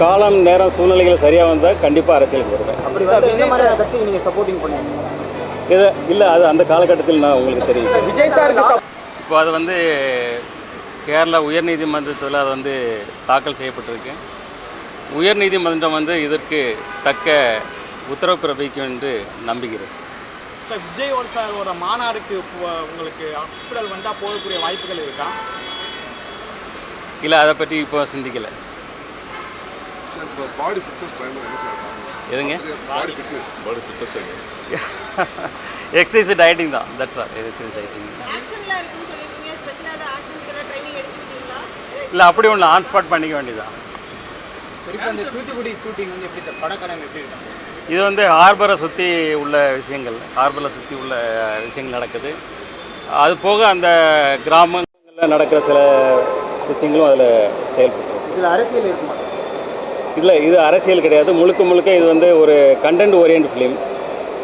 காலம் நேரம் சூழ்நிலைகள் சரியாக வந்தால் கண்டிப்பாக அரசியலுக்கு வருவேன். இது இல்லை அது அந்த காலகட்டத்தில் நான் உங்களுக்கு தெரிவிக்கிறேன். விஜய் சாருக்கு இப்போ அது வந்து கேரளா உயர்நீதிமன்றத்தில் அது வந்து தாக்கல் செய்யப்பட்டிருக்கு. உயர்நீதிமன்றம் வந்து இதற்கு தக்க உத்தரவு பிறப்பிக்கும் என்று நம்புகிறேன். சார் விஜய் ஒரு சாரோட மாநாடுக்கு உங்களுக்கு அப்புடல் வந்தால் போகக்கூடிய வாய்ப்புகள் இருக்கா? இல்லை அதை பற்றி இப்போ சிந்திக்கலை. சார் பாடி ஃபிட்னஸ் பயங்கரம் என்ன சார் எதுங்க body fitness body fitness exercise dieting தான் தட்ஸ் ஆல் எக்ஸசைஸ் டயட்டிங் இல்லை அப்படி ஒன்று ஆன் ஸ்பாட் பண்ணிக்க வேண்டியதான் இது வந்து ஹார்பரை சுற்றி உள்ள விஷயங்கள். ஹார்பரை சுற்றி உள்ள விஷயங்கள் நடக்குது. அது போக அந்த கிராமங்களில் நடக்கிற சில விஷயங்களும் அதில் செயல்பட்டு இதில் அரசியல் இருக்குமா? இல்லை இது அரசியல் கிடையாது. முழுக்க முழுக்க இது வந்து ஒரு கண்டென்ட் ஓரியன்ட் ஃபிலிம்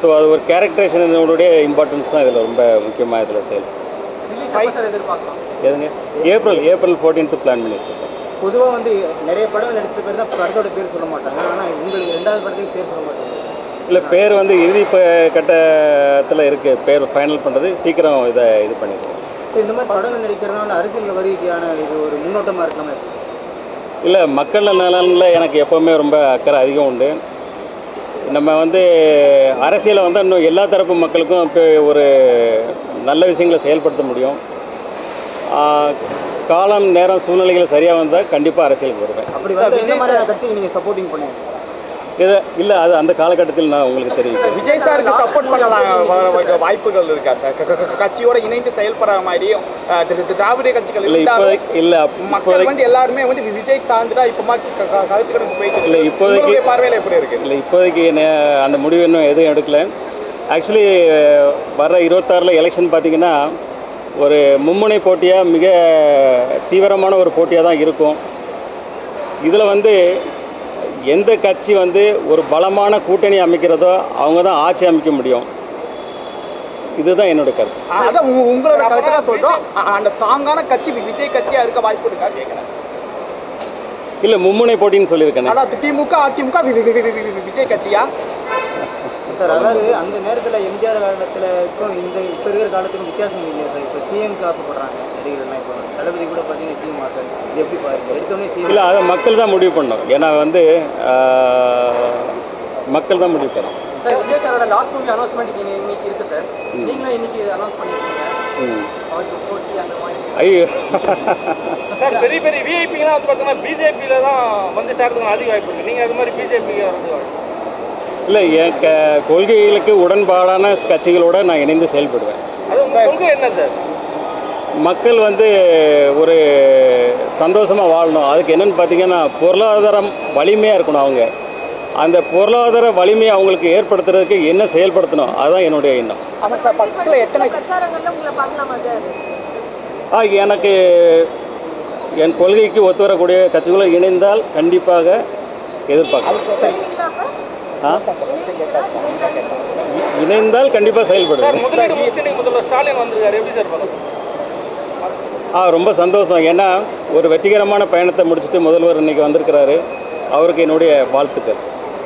ஸோ அது ஒரு கேரக்டரைசேஷனுடைய இம்பார்ட்டன்ஸ் தான் இதில் ரொம்ப முக்கியமாக இதில் செயல். எதுங்க? ஏப்ரல் ஏப்ரல் ஃபோர்டீன்த்து பிளான் பண்ணியிருக்கோம் பொதுவாக வந்து நிறைய படம் நடிச்ச பேர் தான் படத்தோட பேர் சொல்ல மாட்டாங்க. ஆனால் உங்களுக்கு ரெண்டாவது படத்துக்கு பேர் சொல்ல மாட்டாங்க. இல்லை பேர் வந்து இறுதி கட்டத்தில் இருக்குது பேர் ஃபைனல் பண்ணுறது சீக்கிரம் இதை இது பண்ணிடுவோம். ஸோ இந்த மாதிரி படங்கள் நடிக்கிறதுனால அரசியல் வருகைக்கான இது ஒரு முன்னோட்டமாக இருக்கலாமே. இல்லை மக்கள் நலனில் எனக்கு எப்போவுமே ரொம்ப அக்கறை அதிகம் உண்டு. நம்ம வந்து அரசியலை வந்து இன்னும் எல்லா தரப்பு மக்களுக்கும் இப்போ ஒரு நல்ல விஷயங்களை செயல்படுத்த முடியும். காலம் நேரம் சூழ்நிலைகள் சரியாக வந்தால் கண்டிப்பாக அரசியலுக்கு வருவேன். அப்படி கட்சிக்கு நீங்கள் சப்போர்ட்டிங் பண்ணுவீங்க இது இல்லை அது அந்த காலகட்டத்தில் நான் உங்களுக்கு தெரிவிக்கிறேன். விஜய் சாருக்கு சப்போர்ட் பண்ணலாம் வாய்ப்புகள் இருக்கா சார்? கட்சியோட இணைந்து செயல்படுற மாதிரி திராவிட கட்சிகள் இல்லை இப்போதைக்கு இல்லை மக்கள் வந்து எல்லாருமே வந்து விஜய் சார்ந்துதான் இப்பமா கருத்துக்களுக்கு போயிட்டு இல்லை. இப்போதைக்கு- பார்வையில எப்படி இருக்கு? இல்லை இப்போதைக்கு அந்த முடிவு இன்னும் எதுவும் எடுக்கல. ஆக்சுவலி வர்ற இருபத்தாறில் எலெக்ஷன் பார்த்தீங்கன்னா ஒரு மும்முனை போட்டியாக மிக தீவிரமான ஒரு போட்டியாக தான் இருக்கும். இதில் வந்து எந்த கட்சி வந்து ஒரு பலமான கூட்டணி அமைக்கிறதோ அவங்க தான் ஆட்சி அமைக்க முடியும். இதுதான் என்னோட கருத்து. அதான் உங்க- உங்களோட கருத்தை தான் சொல்றோம். அ- அந்த ஸ்ட்ராங்கான கட்சி விஜய் கட்சியா இருக்க வாய்ப்பு இருக்கா கேட்கிறேன் இல்லை மும்முனை போட்டின்னு சொல்லியிருக்கேனே. ஆனா திமுக அதிமுக விஜய் கட்சியா? சார் அதாவது அந்த நேரத்தில் எம்ஜிஆர் காலத்துலக்கும் இந்த இப்போ இருக்கிற காலத்துக்கும் வித்தியாசம் இல்லையா சார்? இப்போ சிஎம்க்கு ஆசைப்படுறாங்க நடிகர்கள்லாம். இப்போ தளபதி கூட பார்த்தீங்கன்னா இது எப்படி பாருங்க எடுத்தோடனே இல்லை அதை மக்கள் தான் முடிவு பண்ணணும். ஏன்னா வந்து மக்கள் தான் முடிவு பண்ணணும். சார் விஜய் சாரோட லாஸ்ட் மூவி அனௌன்ஸ்மெண்ட் இன்னைக்கு இருக்கு சார். நீங்களும் இன்னைக்கு அனௌன்ஸ் பண்ணிருக்கீங்க. ம். அவருக்கு போட்டி அந்த மாதிரி. ஐயோ. சார் பெரிய பெரிய விஐபிங்கெல்லாம் வந்து பார்த்தீங்கன்னா பிஜேபியில் தான் வந்து சேர்றதுக்கு அதிக வாய்ப்பு இருக்குது நீங்கள் அது மாதிரி பிஜேபி வந்து இல்லை என் க கொள்கைகளுக்கு உடன்பாடான கட்சிகளோட நான் இணைந்து செயல்படுவேன். அது உங்கள் கொள்கை என்ன சார்? மக்கள் வந்து ஒரு சந்தோஷமாக வாழணும். அதுக்கு என்னென்னு பார்த்தீங்கன்னா பொருளாதாரம் வலிமையாக இருக்கணும் அவங்க. அந்த பொருளாதார வலிமையை அவங்களுக்கு ஏற்படுத்துறதுக்கு என்ன செயல்படுத்தணும்? அதுதான் என்னுடைய எண்ணம். ஆ எனக்கு என் கொள்கைக்கு ஒத்து வரக்கூடிய கட்சிகளும் இணைந்தால் கண்டிப்பாக ஆ? இணைந்தால் கண்டிப்பாக சார் செயல்படுவேன் முதலீடு முடிச்சுட்டு முதல்வர் ஸ்டாலின் வந்திருக்காரு எப்படி சார் பார்க்கலாம் ஆ ரொம்ப சந்தோஷம். ஏன்னா ஒரு வெற்றிகரமான பயணத்தை முடிச்சுட்டு முதல்வர் இன்னைக்கு வந்திருக்கிறாரு. அவருக்கு என்னுடைய வாழ்த்துக்கள்.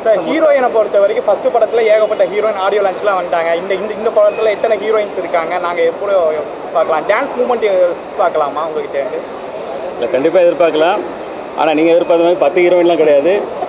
சார் ஹீரோயினை பொறுத்த வரைக்கும் ஃபர்ஸ்ட் படத்துல ஏகப்பட்ட ஹீரோயின் ஆடியோ லான்ச்லாம் வந்துட்டாங்க. இந்த இந்த இந்த படத்துல எத்தனை ஹீரோயின்ஸ் இருக்காங்க? நாங்க எப்போ பார்க்கலாம். டான்ஸ் மூமெண்ட் பார்க்கலாமா உங்ககிட்ட இல்லை கண்டிப்பாக எதிர்பார்க்கலாம். ஆனால் நீங்கள் எதிர்பார்த்த மாதிரி பத்து ஹீரோயின்லாம் கிடையாது.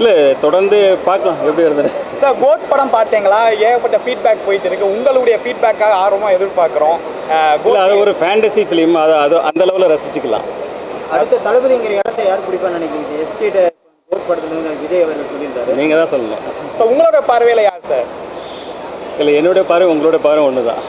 இல்லை தொடர்ந்து பார்க்கலாம். எப்படி வருதுன்னு சார் கோட் படம் பார்த்தீங்களா? ஏகப்பட்ட ஃபீட்பேக் போயிட்டு இருக்கு. உங்களுடைய ஃபீட்பேக்காக ஆர்வமாக எதிர்பார்க்குறோம். இல்லை அது ஒரு ஃபேண்டசி ஃபிலிம் அது அது அந்த லெவலில் ரசிச்சுக்கலாம். அடுத்த தளபதிங்கிற இடத்த யார் பிடிப்பான்னு நினைக்கிறீங்க? எஸ்டேட் கோட் படத்துல விஜய் அவர்கள் சொல்லியிருந்தாரு. நீங்கள் தான் சொல்லணும். இப்போ உங்களோட பார்வையில் யார் சார்? இல்லை என்னுடைய பார்வை உங்களோட பார்வை ஒன்று தான்